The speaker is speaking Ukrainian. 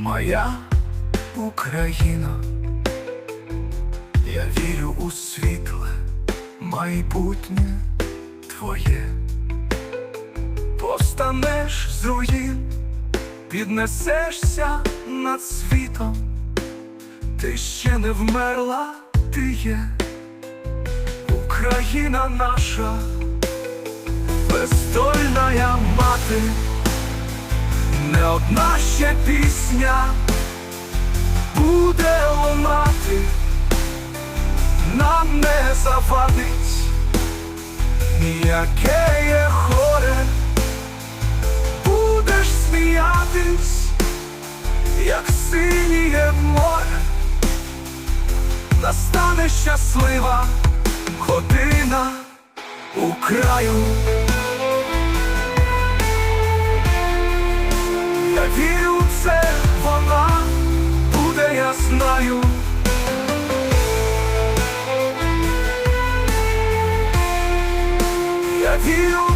моя Україна, я вірю у світле майбутнє твоє, повстанеш з руїн, піднесешся над світом, ти ще не вмерла, ти є, Україна наша, бездольна мати не одна ще пісня буде лунати, нам не завадить ніяке є хоре, будеш сміятись, як синіє море, настане щаслива година у краю. Вірю в це, вона буде, я знаю. Я вірю